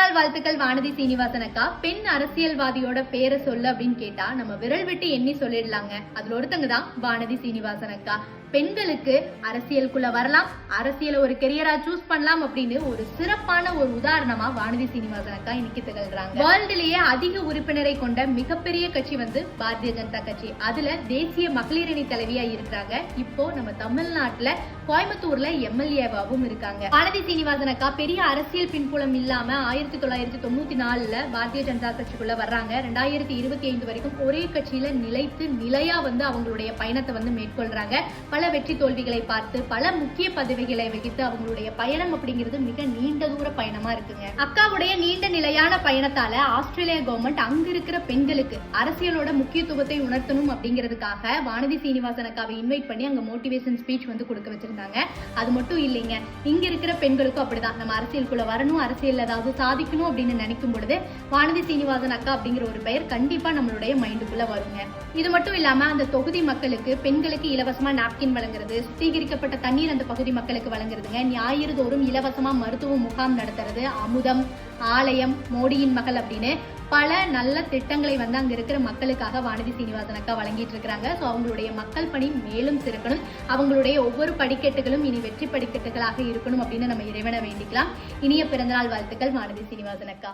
நாள் வாழ்த்துக்கள் வானதி சீனிவாசன் அக்கா. பெண் அரசியல்வாதியோட பேரை சொல்லு அப்படின்னு கேட்டா நம்ம விரல் விட்டு எண்ணி சொல்லிடலாங்க. அதுல ஒருத்தங்க தான் வானதி சீனிவாசன் அக்கா. பெண்களுக்கு அரசியலுக்குள்ள வரலாம். அரசியலை ஒரு கெரியரா சூஸ் பண்ணலாம் அப்படின்னு ஒரு சிறப்பான ஒரு உதாரணமா வானதி சீனிவாசன் அக்கா இன்னைக்கு திகழ்றாங்க. வேர்ல்டுலயே அதிக உறுப்பினரை கொண்ட மிகப்பெரிய கட்சி வந்து பாரதிய ஜனதா கட்சி. அதுல தேசிய மகளிரணி தலைவியா இருக்கிறாங்க. இப்போ நம்ம தமிழ்நாட்டுல கோயம்புத்தூர்ல எம்எல்ஏவாவும் இருக்காங்க. வானதி சீனிவாசன் அக்கா பெரிய அரசியல் பின்புலம் இல்லாம ஆயிரத்தி தொள்ளாயிரத்தி தொண்ணூத்தி நாலுல பாரதிய ஜனதா கட்சிக்குள்ள வர்றாங்க. ரெண்டாயிரத்தி இருபத்தி ஐந்து வரைக்கும் ஒரே கட்சியில நிலைத்து நிலையா வந்து அவங்களுடைய பயணத்தை வந்து மேற்கொள்றாங்க. பல வெற்றி தோல்விகளை பார்த்து பல முக்கிய பதவிகளை வகித்து அவங்களுடைய பயணம் அப்படிங்கிறது மிக நீண்ட தூர பயணமா இருக்குங்க. அக்காவுடைய நீண்ட நிலையான பயணத்தால ஆஸ்திரேலிய கவர்மெண்ட் அங்க இருக்கிற பெண்களுக்கு அரசியலோட முக்கியத்துவத்தை உணர்த்தணும் அப்படிங்கிறதுக்காக வானதி சீனிவாசன் அக்காவை இன்வைட் பண்ணி அங்க மோட்டிவேஷன் ஸ்பீச் வந்து கொடுக்க வச்சிருந்தாங்க. அது மட்டும் இல்லைங்க இங்க இருக்கிற பெண்களுக்கும் அப்படிதான். நம்ம அரசியலுக்குள்ள வரணும் அரசியல் ஏதாவது சாதிக்கணும் அப்படின்னு நினைக்கும் பொழுது வானதி சீனிவாசன் அக்கா அப்படிங்கிற ஒரு பெயர் கண்டிப்பா நம்மளுடைய மைண்டுக்குள்ள வருங்க. இது மட்டும் இல்லாம அந்த தொகுதி மக்களுக்கு பெண்களுக்கு இலவசமா நாப்கின் வழங்குறது சுத்திகரிக்கப்பட்ட தண்ணீர் அந்த பகுதி மக்களுக்கு வழங்குறதுங்க. ஞாயிறு தோறும் இலவசமா மருத்துவ முகாம் நடத்துறது அமுதம் ஆலயம் மோடியின் மகள் அப்படின்னு பல நல்ல திட்டங்களை வந்து அங்க இருக்கிற மக்களுக்காக வானதி சீனிவாசன் அக்கா வழங்கிட்டு இருக்கிறாங்க. ஸோ அவங்களுடைய மக்கள் பணி மேலும் சிறக்கணும். அவங்களுடைய ஒவ்வொரு படிக்கட்டுகளும் இனி வெற்றி படிக்கட்டுகளாக இருக்கணும் அப்படின்னு நம்ம இறைவனை வேண்டிக்கலாம். இனிய பிறந்தநாள் வாழ்த்துக்கள் வானதி சீனிவாசன் அக்கா.